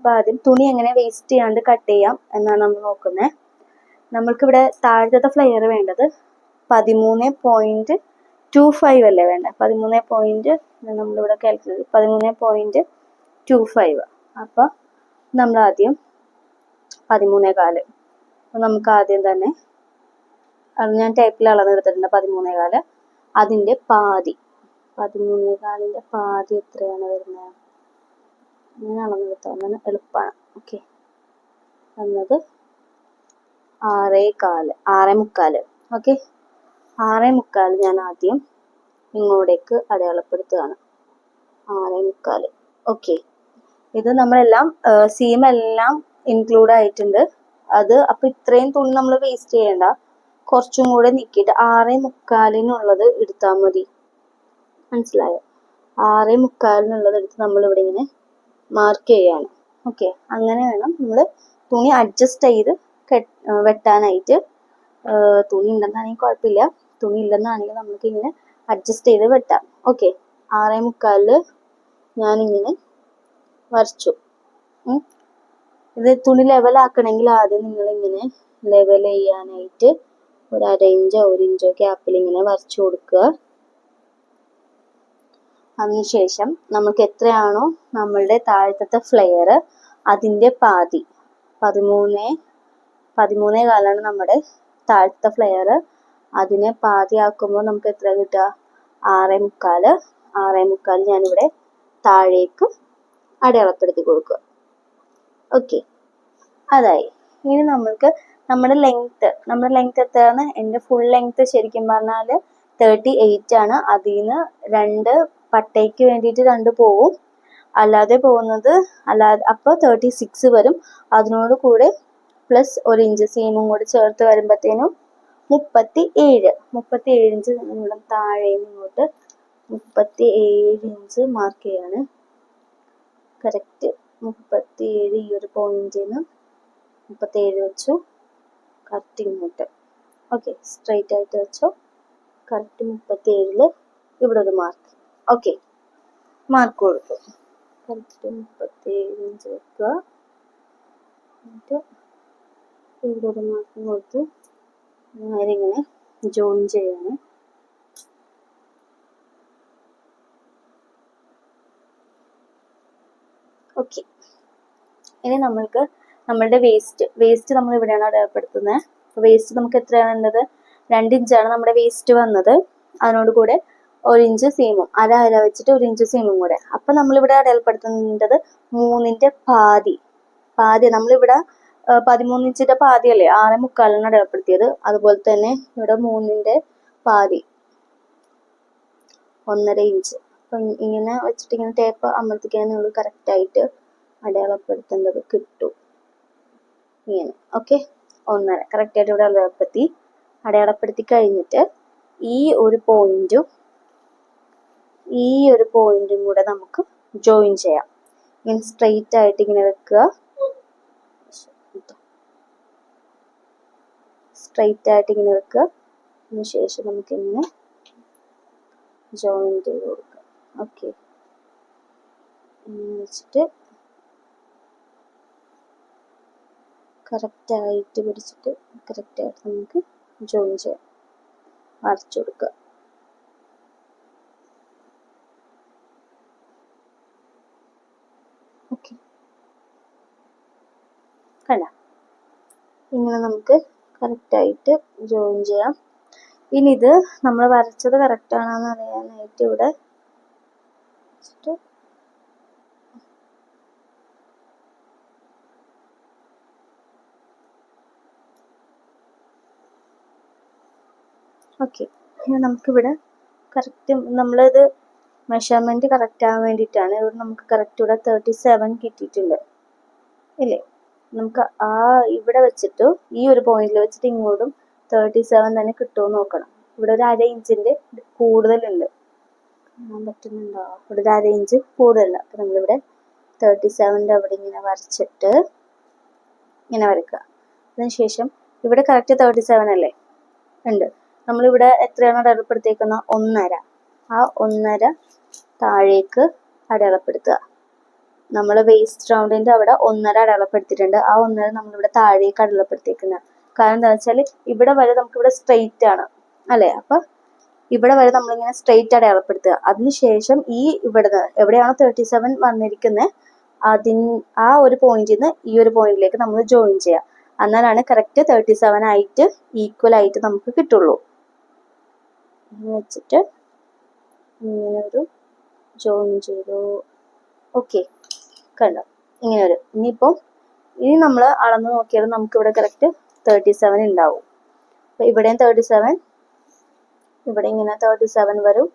അപ്പോൾ ആദ്യം തുണി എങ്ങനെ വേസ്റ്റ് ചെയ്യാണ്ട് കട്ട് ചെയ്യാം എന്നാണ് നമ്മൾ നോക്കുന്നത് നമ്മൾക്കിവിടെ താഴത്തെ ഫ്ലെയർ വേണ്ടത് പതിമൂന്ന് പോയിന്റ് ടു ഫൈവ് അല്ലേ വേണ്ടത് പതിമൂന്ന് പോയിന്റ് നമ്മളിവിടെ കാൽക്കുലേറ്റ് പതിമൂന്ന് പോയിന്റ് ടു ഫൈവ് അപ്പോൾ നമ്മൾ ആദ്യം പതിമൂന്നേ കാൽ. അപ്പോൾ നമുക്ക് ആദ്യം തന്നെ അത് ഞാൻ ടേപ്പിൽ അളന്നെടുത്തിട്ടുണ്ട് പതിമൂന്നേ കാൽ. അതിന്റെ പാതി. പതിമൂന്നേ കാലിന്റെ പാതി എത്രയാണ് വരുന്നത്? അങ്ങനെ അളന്നെടുത്താൽ അങ്ങനെ എളുപ്പമാണ് ഓക്കെ വന്നത് ആറേ കാൽ ആറേ മുക്കാൽ. ഓക്കെ ആറേ മുക്കാൽ ഞാൻ ആദ്യം ഇങ്ങോട്ടേക്ക് അടയാളപ്പെടുത്തുകയാണ്. ആറേ മുക്കാൽ ഓക്കെ ഇത് നമ്മളെല്ലാം സീം എല്ലാം ഇൻക്ലൂഡ് ആയിട്ടുണ്ട്. അത് അപ്പൊ ഇത്രയും തുണി നമ്മൾ വേസ്റ്റ് ചെയ്യണ്ട. കുറച്ചും കൂടെ നിൽക്കിയിട്ട് ആറേ മുക്കാലിനുള്ളത് എടുത്താൽ മതി. മനസ്സിലായോ? ആറേ മുക്കാലിനുള്ളത് എടുത്ത് നമ്മൾ ഇവിടെ ഇങ്ങനെ മാർക്ക് ചെയ്യാണ്. ഓക്കെ അങ്ങനെ വേണം നമ്മൾ തുണി അഡ്ജസ്റ്റ് ചെയ്ത് വെട്ടാനായിട്ട്. തുണി ഉണ്ടെന്നാണെങ്കിൽ കുഴപ്പമില്ല തുണി ഇല്ലെന്നാണെങ്കിൽ നമുക്ക് ഇങ്ങനെ അഡ്ജസ്റ്റ് ചെയ്ത് വെട്ടാം. ഓക്കെ ആറേ മുക്കാലിൽ ഞാനിങ്ങനെ വരച്ചു. ഇത് തുണി ലെവലാക്കണമെങ്കിൽ ആദ്യം നിങ്ങൾ ഇങ്ങനെ ലെവൽ ചെയ്യാനായിട്ട് ഒരു അര ഇഞ്ചോ ഒരു ഇഞ്ചോ ഗ്യാപ്പിൽ ഇങ്ങനെ വരച്ചു കൊടുക്കുക. അതിനുശേഷം നമുക്ക് എത്രയാണോ നമ്മളുടെ താഴത്തെ ഫ്ലെയർ അതിന്റെ പാതി. പതിമൂന്ന് പതിമൂന്നേ കാലാണ് നമ്മുടെ താഴത്തെ ഫ്ലെയർ അതിനെ പാതി ആക്കുമ്പോൾ നമുക്ക് എത്ര കിട്ടുക? ആറേ മുക്കാൽ. ആറേ മുക്കാൽ ഞാനിവിടെ താഴേക്ക് അടയാളപ്പെടുത്തി കൊടുക്കുക. ഓക്കെ അതായി. ഇനി നമ്മൾക്ക് നമ്മുടെ ലെങ്ത് നമ്മുടെ ലെങ്ത് എത്രയാണ്? എന്റെ ഫുൾ ലെങ്ത് ശരിക്കും പറഞ്ഞാൽ തേർട്ടി എയ്റ്റ് ആണ് അതിൽ നിന്ന് രണ്ട് പട്ടയ്ക്ക് വേണ്ടിയിട്ട് രണ്ട് പോവും. അല്ലാതെ പോകുന്നത് അല്ലാതെ അപ്പോൾ തേർട്ടി സിക്സ് വരും. അതിനോട് കൂടെ പ്ലസ് ഒരു ഇഞ്ച് സീമും കൂടി ചേർത്ത് വരുമ്പോഴത്തേനും മുപ്പത്തി ഏഴ് മുപ്പത്തി ഏഴ് ഇഞ്ച് ഇവിടെ താഴെ ഇങ്ങോട്ട് മുപ്പത്തി ഏഴ് ഇഞ്ച് മാർക്ക് ചെയ്യാണ്. കറക്റ്റ് മുപ്പത്തി ഏഴ് ഈ ഒരു പോയിന്റിൽ നിന്ന് മുപ്പത്തി ഏഴ് വെച്ചു. കറക്റ്റ് ഇങ്ങോട്ട്. ഓക്കെ സ്ട്രെയിറ്റ് ആയിട്ട് വെച്ചോ. കറക്റ്റ് മുപ്പത്തി ഏഴിൽ ഇവിടെ ഒരു മാർക്ക് ഓക്കെ മാർക്ക് കൊടുത്തു. കറക്റ്റ് മുപ്പത്തി ഏഴ് ഇഞ്ച് എന്നിട്ട് ഇവിടെ ഒരു മാർക്ക് കൊടുത്തു. ഇങ്ങനെ ജോയിൻ ചെയ്യാണ്. ഓക്കെ ഇനി നമ്മൾക്ക് നമ്മളുടെ വേസ്റ്റ് വേസ്റ്റ് നമ്മൾ ഇവിടെയാണ് അടയാളപ്പെടുത്തുന്നത്. വേസ്റ്റ് നമുക്ക് എത്രയാണ് വേണ്ടത് രണ്ട് ഇഞ്ചാണ് നമ്മുടെ വേസ്റ്റ് വന്നത്. അതിനോട് കൂടെ ഒരു ഇഞ്ച് സീമും അര അര വെച്ചിട്ട് ഒരു ഇഞ്ച് സീമും കൂടെ. അപ്പം നമ്മളിവിടെ അടയാളപ്പെടുത്തേണ്ടത് മൂന്നിന്റെ പാതി. പാതി നമ്മളിവിടെ പതിമൂന്ന് ഇഞ്ചിന്റെ പാതിയല്ലേ? ആറ് മുക്കാലാണ് അടയാളപ്പെടുത്തിയത്. അതുപോലെ തന്നെ ഇവിടെ മൂന്നിന്റെ പാതി. ഒന്നര ഇഞ്ച്. അപ്പം ഇങ്ങനെ വെച്ചിട്ട് ഇങ്ങനെ ടേപ്പ് അമർത്തിക്കാൻ നിങ്ങൾ കറക്റ്റായിട്ട് അടയാളപ്പെടുത്തേണ്ടത്. കിട്ടും. ഇങ്ങനെ. ഓക്കെ ഒന്നര. കറക്റ്റായിട്ട് ഇവിടെ അടയാളപ്പെടുത്തി. അടയാളപ്പെടുത്തി കഴിഞ്ഞിട്ട് ഈ ഒരു പോയിന്റും ഈ ഒരു പോയിന്റും കൂടെ നമുക്ക് ജോയിൻ ചെയ്യാം. ഇങ്ങനെ സ്ട്രെയിറ്റ് ആയിട്ട് ഇങ്ങനെ വെക്കുക. സ്ട്രെയിറ്റ് ആയിട്ട് ഇങ്ങനെ വെക്കുക. അതിനുശേഷം നമുക്ക് ഇങ്ങനെ ജോയിൻ ചെയ്ത് കൊടുക്കാം. ഓക്കെ ഇങ്ങനെ വെച്ചിട്ട് കറക്റ്റായിട്ട് പിടിച്ചിട്ട് കറക്റ്റായിട്ട് നമുക്ക് ജോയിൻ ചെയ്യാം വരച്ചു കൊടുക്കുക. ഓക്കെ. കണ്ട ഇങ്ങനെ നമുക്ക് കറക്റ്റായിട്ട് ജോയിൻ ചെയ്യാം. ഇനി ഇത് നമ്മൾ വരച്ചത് കറക്റ്റ് എന്ന് അറിയാനായിട്ട് ഇവിടെ ഓക്കെ ഇനി നമുക്കിവിടെ കറക്റ്റ് നമ്മളിത് മെഷർമെന്റ് കറക്റ്റ് ആവാൻ വേണ്ടിയിട്ടാണ്. ഇവിടെ നമുക്ക് കറക്റ്റ് ഇവിടെ തേർട്ടി സെവൻ കിട്ടിയിട്ടുണ്ട്. ഇല്ലേ? നമുക്ക് ആ ഇവിടെ വെച്ചിട്ട് ഈ ഒരു പോയിന്റിൽ വെച്ചിട്ട് ഇങ്ങോട്ടും തേർട്ടി സെവൻ തന്നെ കിട്ടുമോ നോക്കണം. ഇവിടെ ഒരു അര ഇഞ്ചിന്റെ കൂടുതലുണ്ട്. കാണാൻ പറ്റുന്നുണ്ടോ? ഇവിടെ ഒരു അര ഇഞ്ച് കൂടുതലുണ്ട് അപ്പം നമ്മളിവിടെ തേർട്ടി സെവന്റെ അവിടെ ഇങ്ങനെ വരച്ചിട്ട് ഇങ്ങനെ വരയ്ക്കുക. അതിനുശേഷം ഇവിടെ കറക്റ്റ് തേർട്ടി സെവൻ അല്ലേ? ഉണ്ട്. നമ്മളിവിടെ എത്രയാണ് അടയാളപ്പെടുത്തിയേക്കുന്ന? ഒന്നര. ആ ഒന്നര താഴേക്ക് അടയാളപ്പെടുത്തുക. നമ്മൾ വേസ്റ്റ് റൗണ്ടിന്റെ അവിടെ ഒന്നര അടയാളപ്പെടുത്തിയിട്ടുണ്ട്. ആ ഒന്നര നമ്മളിവിടെ താഴേക്ക് അടയാളപ്പെടുത്തിയിരിക്കുന്നത് കാരണം എന്താ വെച്ചാൽ ഇവിടെ വരെ നമുക്കിവിടെ സ്ട്രെയിറ്റ് ആണ്. അല്ലേ? അപ്പൊ ഇവിടെ വരെ നമ്മളിങ്ങനെ സ്ട്രെയിറ്റ് അടയാളപ്പെടുത്തുക. അതിനുശേഷം ഈ ഇവിടെ എവിടെയാണോ തേർട്ടി സെവൻ വന്നിരിക്കുന്നത് അതിൻ ആ ഒരു പോയിന്റിൽ നിന്ന് ഈ ഒരു പോയിന്റിലേക്ക് നമ്മൾ ജോയിൻ ചെയ്യുക. എന്നാലാണ് കറക്റ്റ് തേർട്ടി സെവൻ ആയിട്ട് ഈക്വൽ ആയിട്ട് നമുക്ക് കിട്ടുള്ളൂ. വെച്ചിട്ട് ഇങ്ങനെ ഒരു ജോയിൻ ചെയ്തു. ഓക്കെ കണ്ടോ? ഇങ്ങനെ ഒരു ഇനിയിപ്പോൾ ഇനി നമ്മൾ അളന്ന് നോക്കിയാൽ നമുക്ക് ഇവിടെ കറക്റ്റ് തേർട്ടി സെവൻ ഉണ്ടാവും. അപ്പൊ ഇവിടെയും തേർട്ടി സെവൻ ഇവിടെ ഇങ്ങനെ തേർട്ടി സെവൻ വരും.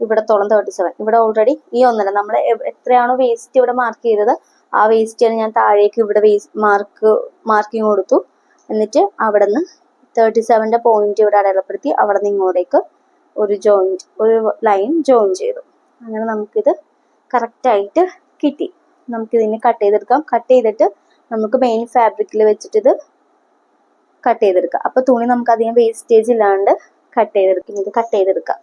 ഇവിടത്തോളം തേർട്ടി സെവൻ ഇവിടെ ഓൾറെഡി ഈ ഒന്നല്ല. നമ്മൾ എത്രയാണോ വേസ്റ്റ് ഇവിടെ മാർക്ക് ചെയ്തത് ആ വേസ്റ്റാണ് ഞാൻ താഴേക്ക് ഇവിടെ വേസ്റ്റ് മാർക്ക് മാർക്കിങ് കൊടുത്തു. എന്നിട്ട് അവിടെ നിന്ന് തേർട്ടി സെവന്റെ പോയിന്റ് ഇവിടെ അടയാളപ്പെടുത്തി അവിടെ നിന്ന് ഇങ്ങോട്ടേക്ക് ഒരു ജോയിന്റ് ഒരു ലൈൻ ജോയിൻ ചെയ്തു. അങ്ങനെ നമുക്കിത് കറക്റ്റായിട്ട് കിട്ടി. നമുക്കിതിനെ കട്ട് ചെയ്തെടുക്കാം. കട്ട് ചെയ്തിട്ട് നമുക്ക് മെയിൻ ഫാബ്രിക്കിൽ വെച്ചിട്ട് ഇത് കട്ട് ചെയ്തെടുക്കാം. അപ്പോൾ തുണി നമുക്ക് അധികം വേസ്റ്റേജ് ഇല്ലാണ്ട് കട്ട് ചെയ്തെടുക്കും. ഇത് കട്ട് ചെയ്തെടുക്കാം.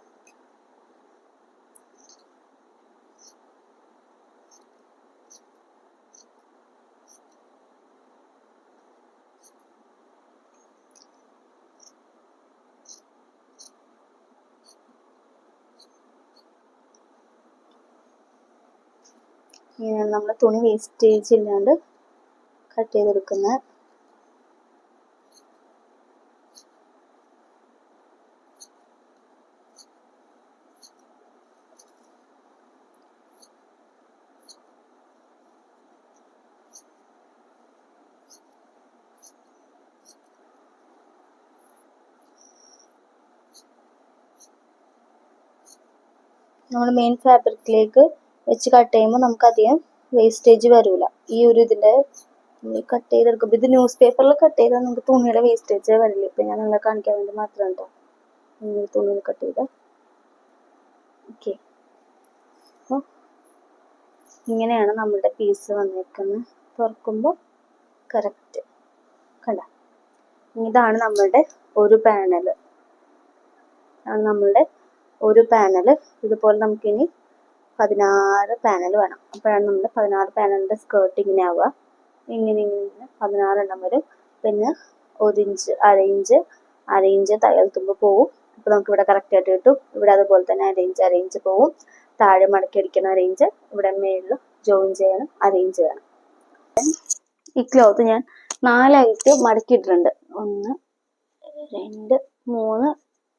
നമ്മൾ തുണി വേസ്റ്റേജ് ഇല്ലാണ്ട് കട്ട് ചെയ്തെടുക്കുന്നത് നമ്മൾ മെയിൻ ഫാബ്രിക്കിലേക്ക് വെച്ച് കട്ട് ചെയ്യുമ്പോൾ നമുക്ക് അധികം വേസ്റ്റേജ് വരൂല. ഈ ഒരു ഇതിന്റെ കട്ട് ചെയ്തെടുക്കുമ്പോൾ ഇത് ന്യൂസ് പേപ്പറിൽ കട്ട് ചെയ്താൽ നമുക്ക് തുണിയുടെ വേസ്റ്റേജ് വരില്ല. ഇപ്പൊ ഞാൻ നിങ്ങളെ കാണിക്കാൻ വേണ്ടി മാത്രം കേട്ടോ തുണിയിൽ കട്ട് ചെയ്ത. ഓക്കെ അപ്പോൾ ഇങ്ങനെയാണ് നമ്മുടെ പീസ് വന്നേക്കുന്നത് തുറക്കുമ്പോൾ കറക്റ്റ് കണ്ട? ഇതാണ് നമ്മളുടെ ഒരു ആണ് നമ്മളുടെ ഒരു പാനൽ ഇതുപോലെ നമുക്കിനി പതിനാറ് പാനൽ വേണം. അപ്പോഴാണ് നമ്മുടെ പതിനാറ് പാനലിന്റെ സ്കേർട്ട് ഇങ്ങനെ ആവുക. ഇങ്ങനെ ഇങ്ങനെ ഇങ്ങനെ പതിനാറെണ്ണം വരും. പിന്നെ ഒരു ഇഞ്ച് അര ഇഞ്ച് അര ഇഞ്ച് തയ്യൽ പോവും. അപ്പോൾ നമുക്ക് ഇവിടെ കറക്റ്റ് ആയിട്ട് കിട്ടും. ഇവിടെ അതുപോലെ തന്നെ അര ഇഞ്ച് അര ഇഞ്ച് പോവും. താഴെ മടക്കി അടിക്കണം അര ഇഞ്ച് ഇവിടെ മേളിൽ ജോയിൻ ചെയ്യണം. അര ഇഞ്ച് വേണം. ഈ ക്ലോത്ത് ഞാൻ നാലായിട്ട് മടക്കിയിട്ടുണ്ട് ഒന്ന് രണ്ട് മൂന്ന്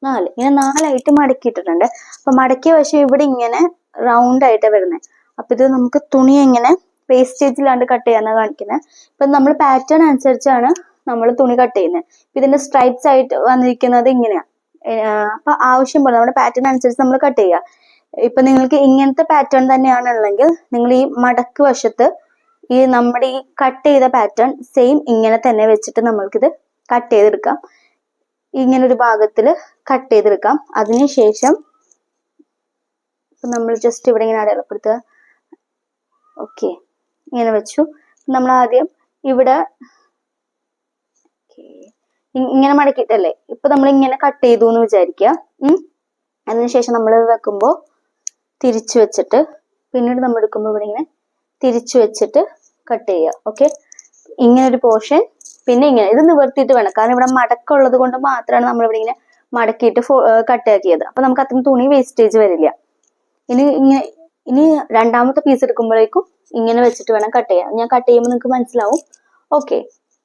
നാല്. ഇങ്ങനെ നാലായിട്ട് മടക്കിയിട്ടിട്ടുണ്ട്. അപ്പൊ മടക്കിയ വശം ഇവിടെ ഇങ്ങനെ റൗണ്ട് ആയിട്ട് വരുന്നത് അപ്പൊ ഇത് നമുക്ക് തുണി എങ്ങനെ വേസ്റ്റേജിലാണ്ട് കട്ട് ചെയ്യാന്നാണ് കാണിക്കുന്നത് ഇപ്പൊ നമ്മൾ പാറ്റേൺ അനുസരിച്ചാണ് നമ്മൾ തുണി കട്ട് ചെയ്യുന്നത് ഇതിന്റെ സ്ട്രൈപ്സ് ആയിട്ട് വന്നിരിക്കുന്നത് ഇങ്ങനെയാ. അപ്പൊ ആവശ്യം പോലെ നമ്മുടെ പാറ്റേൺ അനുസരിച്ച് നമ്മൾ കട്ട് ചെയ്യുക ഇപ്പൊ നിങ്ങൾക്ക് ഇങ്ങനത്തെ പാറ്റേൺ തന്നെയാണ് ഉള്ളെങ്കിൽ നിങ്ങൾ ഈ മടക്ക് വശത്ത് ഈ നമ്മുടെ ഈ കട്ട് ചെയ്ത പാറ്റേൺ സെയിം ഇങ്ങനെ തന്നെ വെച്ചിട്ട് നമ്മൾക്കിത് കട്ട് ചെയ്തെടുക്കാം. ഇങ്ങനെ ഒരു ഭാഗത്തിൽ കട്ട് ചെയ്തെടുക്കാം അതിനുശേഷം നമ്മൾ ജസ്റ്റ് ഇവിടെ ഇങ്ങനെ അടയാളപ്പെടുത്തുക. ഓക്കെ ഇങ്ങനെ വെച്ചു. നമ്മൾ ആദ്യം ഇവിടെ ഇങ്ങനെ മടക്കിയിട്ടല്ലേ? ഇപ്പൊ നമ്മൾ ഇങ്ങനെ കട്ട് ചെയ്തു എന്ന് വിചാരിക്കുക. അതിനുശേഷം നമ്മൾ വെക്കുമ്പോൾ തിരിച്ചു വെച്ചിട്ട് പിന്നീട് നമ്മൾ എടുക്കുമ്പോൾ ഇവിടെ ഇങ്ങനെ തിരിച്ചു വെച്ചിട്ട് കട്ട് ചെയ്യുക. ഓക്കെ ഇങ്ങനെ ഒരു പോർഷൻ പിന്നെ ഇങ്ങനെ. ഇത് നിവർത്തിയിട്ട് വേണം. കാരണം ഇവിടെ മടക്കുള്ളത് കൊണ്ട് മാത്രമാണ് നമ്മൾ ഇവിടെ ഇങ്ങനെ മടക്കിയിട്ട് കട്ട് ആക്കിയത്. അപ്പൊ നമുക്ക് അത്രയും തുണി വേസ്റ്റേജ് വരില്ല. ഇനി ഇങ്ങനെ ഇനി രണ്ടാമത്തെ പീസ് എടുക്കുമ്പോഴേക്കും ഇങ്ങനെ വെച്ചിട്ട് വേണം കട്ട് ചെയ്യാൻ. ഞാൻ കട്ട് ചെയ്യുമ്പോൾ നിങ്ങൾക്ക് മനസ്സിലാവും. ഓക്കെ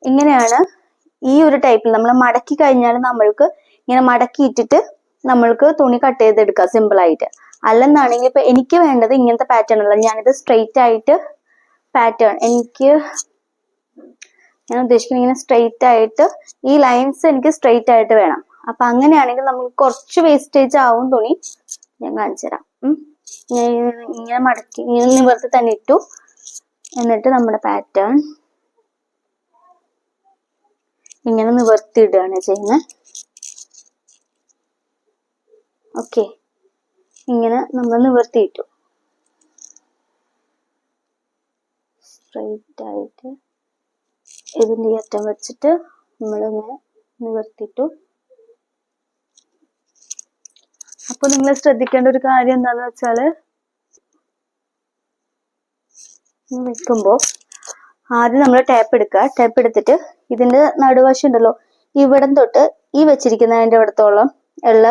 ഇങ്ങനെയാണ് ഈ ഒരു ടൈപ്പിൽ നമ്മൾ മടക്കി കഴിഞ്ഞാൽ നമ്മൾക്ക് ഇങ്ങനെ മടക്കി ഇട്ടിട്ട് നമ്മൾക്ക് തുണി കട്ട് ചെയ്തെടുക്കാം സിമ്പിൾ ആയിട്ട്. അല്ലെന്നാണെങ്കിൽ ഇപ്പൊ എനിക്ക് വേണ്ടത് ഇങ്ങനത്തെ പാറ്റേൺ അല്ല ഞാനിത് സ്ട്രെയിറ്റ് ആയിട്ട് പാറ്റേൺ എനിക്ക് ഞാൻ ഉദ്ദേശിക്കുന്നത് ഇങ്ങനെ സ്ട്രെയിറ്റ് ആയിട്ട് ഈ ലൈൻസ് എനിക്ക് സ്ട്രെയിറ്റ് ആയിട്ട് വേണം. അപ്പൊ അങ്ങനെയാണെങ്കിൽ നമുക്ക് കുറച്ച് വേസ്റ്റേജ് ആവും തുണി. ഞാൻ കാണിച്ചു തരാം ഇങ്ങനെ മടക്കി ഇങ്ങനെ നിവർത്തി തന്നെ ഇട്ടു. എന്നിട്ട് നമ്മുടെ പാറ്റേൺ ഇങ്ങനെ നിവർത്തി ഇടുകയാണ് ചെയ്യുന്നത്. ഓക്കെ ഇങ്ങനെ നമ്മൾ നിവർത്തി ഇട്ടു. സ്ട്രൈറ്റ് ആയിട്ട് ഇതിന്റെ അറ്റം വെച്ചിട്ട് നമ്മളിങ്ങനെ നിവർത്തിട്ടു അപ്പൊ നിങ്ങൾ ശ്രദ്ധിക്കേണ്ട ഒരു കാര്യം എന്താന്ന് വെച്ചാൽ വെക്കുമ്പോൾ ആദ്യം നമ്മൾ ടാപ്പ് എടുക്കുക. ടാപ്പ് എടുത്തിട്ട് ഇതിന്റെ നടുവശം ഉണ്ടല്ലോ ഇവിടം തൊട്ട് ഈ വെച്ചിരിക്കുന്നതിന്റെ ഇവിടത്തോളം ഉള്ള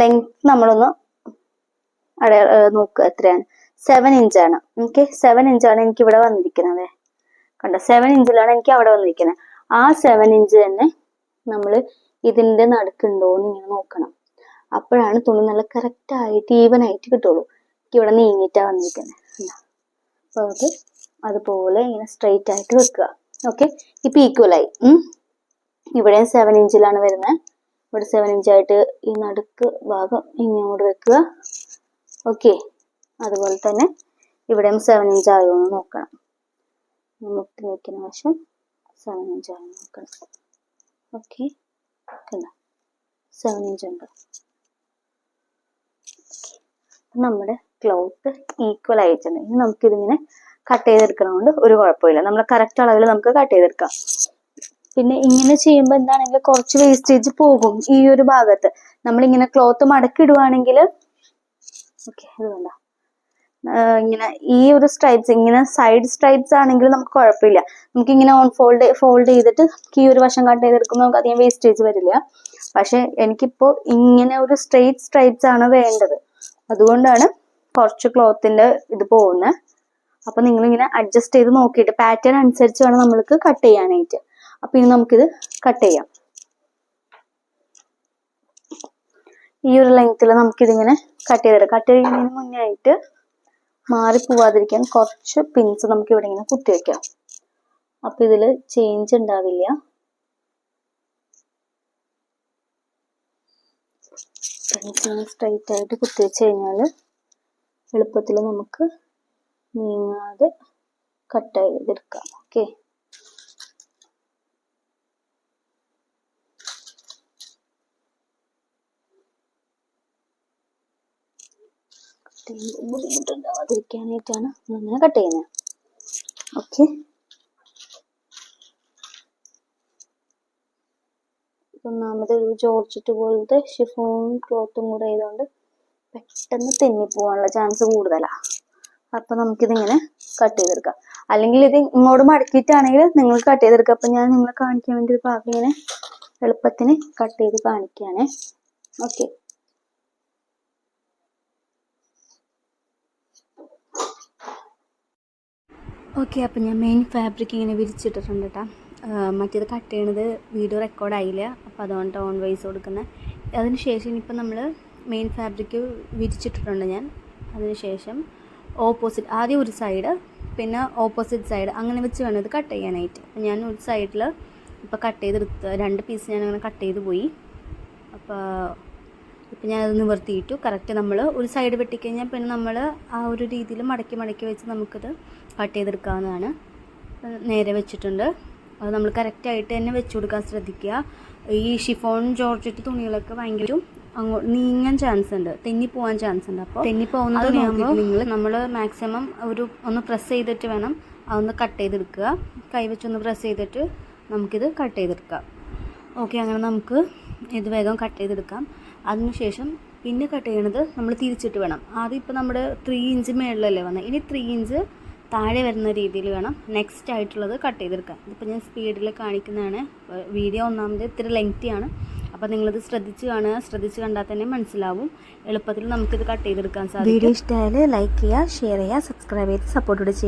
ലെങ്ത് നമ്മളൊന്ന് അടയ നോക്കുക എത്രയാണ്? സെവൻ ഇഞ്ചാണ് ഓക്കെ സെവൻ ഇഞ്ചാണ് എനിക്ക് ഇവിടെ വന്നിരിക്കുന്നത്. കണ്ടോ? സെവൻ ഇഞ്ചിലാണ് എനിക്ക് അവിടെ വന്നിരിക്കുന്നത്. ആ സെവൻ ഇഞ്ച് തന്നെ നമ്മൾ ഇതിന്റെ നടുക്കുണ്ടോ എന്ന് ഇങ്ങനെ നോക്കണം. അപ്പോഴാണ് തുണി നല്ല കറക്റ്റ് ആയിട്ട് ഈവൻ ആയിട്ട് കിട്ടുള്ളൂ. എനിക്ക് ഇവിടെ നീങ്ങിയിട്ടാ വന്നിരിക്കുന്നത് അപ്പോൾ അത് അതുപോലെ ഇങ്ങനെ സ്ട്രെയിറ്റ് ആയിട്ട് വെക്കുക. ഓക്കെ ഇപ്പൊ ഈക്വലായി ഇവിടെയും സെവൻ ഇഞ്ചിലാണ് വരുന്നത് ഇവിടെ സെവൻ ഇഞ്ചായിട്ട് ഈ നടുക്ക് ഭാഗം ഇങ്ങോട്ട് വെക്കുക. ഓക്കെ അതുപോലെ തന്നെ ഇവിടെയും സെവൻ ഇഞ്ച് ആയോ എന്ന് നോക്കണം. മുട്ടി നിൽക്കുന്ന വശം സെവൻ ഇഞ്ച് നോക്കണം. ഓക്കെ കണ്ട? സെവൻ ഇഞ്ച് ഉണ്ട്? നമ്മുടെ ക്ലോത്ത് ഈക്വൽ ആയിട്ടുണ്ട് ഇനി നമുക്കിതിങ്ങനെ കട്ട് ചെയ്തെടുക്കണതുകൊണ്ട് ഒരു കുഴപ്പമില്ല. നമ്മൾ കറക്റ്റ് അളവിൽ നമുക്ക് കട്ട് ചെയ്തെടുക്കാം. പിന്നെ ഇങ്ങനെ ചെയ്യുമ്പോൾ എന്താണെങ്കിൽ കുറച്ച് വേസ്റ്റേജ് പോകും ഈ ഒരു ഭാഗത്ത്. നമ്മളിങ്ങനെ ക്ലോത്ത് മടക്കി ഇടുവാണെങ്കിൽ ഓക്കെ ഇത് വേണ്ട ഇങ്ങനെ ഈ ഒരു സ്ട്രൈപ്സ് ഇങ്ങനെ സൈഡ് സ്ട്രൈപ്സ് ആണെങ്കിൽ നമുക്ക് കുഴപ്പമില്ല. നമുക്ക് ഇങ്ങനെ ഓൺ ഫോൾഡ് ഫോൾഡ് ചെയ്തിട്ട് ഈ ഒരു വശം കട്ട് ചെയ്തെടുക്കുമ്പോൾ നമുക്ക് അധികം വേസ്റ്റേജ് വരില്ല. പക്ഷെ എനിക്കിപ്പോ ഇങ്ങനെ ഒരു സ്ട്രെയിറ്റ് സ്ട്രൈപ്സ് ആണ് വേണ്ടത്. അതുകൊണ്ടാണ് കുറച്ച് ക്ലോത്തിന്റെ ഇത് പോകുന്നത് അപ്പൊ നിങ്ങൾ ഇങ്ങനെ അഡ്ജസ്റ്റ് ചെയ്ത് നോക്കിയിട്ട് പാറ്റേൺ അനുസരിച്ച് വേണം നമ്മൾക്ക് കട്ട് ചെയ്യാനായിട്ട്. അപ്പൊ ഇനി നമുക്കിത് കട്ട് ചെയ്യാം. ഈ ഒരു ലെങ്ത്തിൽ നമുക്കിതിങ്ങനെ കട്ട് ചെയ്തെടുക്കാം. കട്ട് ചെയ്യുന്നതിന് മുന്നേ ആയിട്ട് മാറി പോവാതിരിക്കാൻ കുറച്ച് പിൻസ് നമുക്ക് ഇവിടെ ഇങ്ങനെ കുത്തി വെക്കാം. അപ്പൊ ഇതിൽ ചേഞ്ച് ഉണ്ടാവില്ല. പെൻസിൽ സ്ട്രൈറ്റ് ആയിട്ട് കുത്തി വെച്ച് കഴിഞ്ഞാൽ എളുപ്പത്തിൽ നമുക്ക് നീങ്ങാതെ കട്ട് ചെയ്തെടുക്കാം. ഓക്കെ ബുദ്ധിമുട്ടുണ്ടാവാതിരിക്കാനായിട്ടാണ് നമ്മളിങ്ങനെ കട്ട് ചെയ്യുന്നത്. ഓക്കെ ഒന്നാമത് ഒരു ജോർജറ്റ് പോലത്തെ ഷിഫോൺ ക്ലോത്തും കൂടെ ആയതുകൊണ്ട് പെട്ടെന്ന് തെന്നിപ്പോവാനുള്ള ചാൻസ് കൂടുതലാണ് അപ്പൊ നമുക്കിതിങ്ങനെ കട്ട് ചെയ്തെടുക്കാം. അല്ലെങ്കിൽ ഇത് ഇങ്ങോട്ട് മടക്കിയിട്ടാണെങ്കിൽ നിങ്ങൾ കട്ട് ചെയ്തെടുക്കുക അപ്പൊ ഞാൻ നിങ്ങളെ കാണിക്കാൻ വേണ്ടി ഒരു ഭാഗം ഇങ്ങനെ എളുപ്പത്തിന് കട്ട് ചെയ്ത് കാണിക്കുകയാണേ ഓക്കെ ഓക്കെ അപ്പം ഞാൻ മെയിൻ ഫാബ്രിക് ഇങ്ങനെ വിരിച്ചിട്ടിട്ടുണ്ട് കേട്ടോ മറ്റേത് കട്ട് ചെയ്യണത് വീഡിയോ റെക്കോർഡായില്ല അപ്പോൾ അതുകൊണ്ട് ഓൺ വോയിസ് കൊടുക്കുന്നത് അതിന് ശേഷം ഇനിയിപ്പോൾ നമ്മൾ മെയിൻ ഫാബ്രിക് വിരിച്ചിട്ടിട്ടുണ്ട് ഞാൻ. അതിന് ശേഷം ഓപ്പോസിറ്റ് ആദ്യം ഒരു സൈഡ് പിന്നെ ഓപ്പോസിറ്റ് സൈഡ് അങ്ങനെ വെച്ച് വേണം ഇത് കട്ട് ചെയ്യാനായിട്ട് ഞാൻ ഒരു സൈഡിൽ ഇപ്പോൾ കട്ട് ചെയ്തെടുത്ത് രണ്ട് പീസ് ഞാൻ അങ്ങനെ കട്ട് ചെയ്ത് പോയി. അപ്പോൾ ഇപ്പം ഞാനത് നിവർത്തിയിട്ടു. കറക്റ്റ് നമ്മൾ ഒരു സൈഡ് വെട്ടിക്കഴിഞ്ഞാൽ പിന്നെ നമ്മൾ ആ ഒരു രീതിയിൽ മടക്കി മടക്കി വെച്ച് നമുക്കത് കട്ട് ചെയ്തെടുക്കാവുന്നതാണ്. നേരെ വെച്ചിട്ടുണ്ട്. അത് നമ്മൾ കറക്റ്റായിട്ട് തന്നെ വെച്ച് കൊടുക്കാൻ ശ്രദ്ധിക്കുക. ഈ ഷിഫോൺ ജോർജറ്റ് തുണികളൊക്കെ ഭയങ്കര അങ്ങോട്ട് നീങ്ങാൻ ചാൻസ് ഉണ്ട്. തെന്നി പോകാൻ ചാൻസ് ഉണ്ട് അപ്പോൾ തെന്നി പോകുന്ന തുണിയാകുമ്പോൾ നിങ്ങൾ നമ്മൾ മാക്സിമം ഒരു ഒന്ന് പ്രസ് ചെയ്തിട്ട് വേണം അതൊന്ന് കട്ട് ചെയ്തെടുക്കുക. കൈ വെച്ചൊന്ന് പ്രസ് ചെയ്തിട്ട് നമുക്കിത് കട്ട് ചെയ്തെടുക്കാം. ഓക്കെ അങ്ങനെ നമുക്ക് ഇത് വേഗം കട്ട് ചെയ്തെടുക്കാം. അതിനുശേഷം പിന്നെ കട്ട് ചെയ്യണത് നമ്മൾ തിരിച്ചിട്ട് വേണം. ആദ്യം ഇപ്പോൾ നമ്മുടെ ത്രീ ഇഞ്ച് മേളിലല്ലേ വന്നത് ഇനി ത്രീ ഇഞ്ച് താഴെ വരുന്ന രീതിയിൽ വേണം നെക്സ്റ്റ് ആയിട്ടുള്ളത് കട്ട് ചെയ്തെടുക്കാൻ. ഇതിപ്പോൾ ഞാൻ സ്പീഡിൽ കാണിക്കുന്നതാണ്. വീഡിയോ ഒന്നാമത് ഇത്തിരി ലെങ്തിയാണ് അപ്പോൾ നിങ്ങളിത് ശ്രദ്ധിച്ച് കാണുക. ശ്രദ്ധിച്ച് കണ്ടാൽ തന്നെ മനസ്സിലാവും. എളുപ്പത്തിൽ നമുക്കിത് കട്ട് ചെയ്തെടുക്കാൻ സാധിക്കും. വീഡിയോ ഇഷ്ടമായാൽ ലൈക്ക് ചെയ്യുക ഷെയർ ചെയ്യുക സബ്സ്ക്രൈബ് ചെയ്ത് സപ്പോർട്ട് ചെയ്യുക.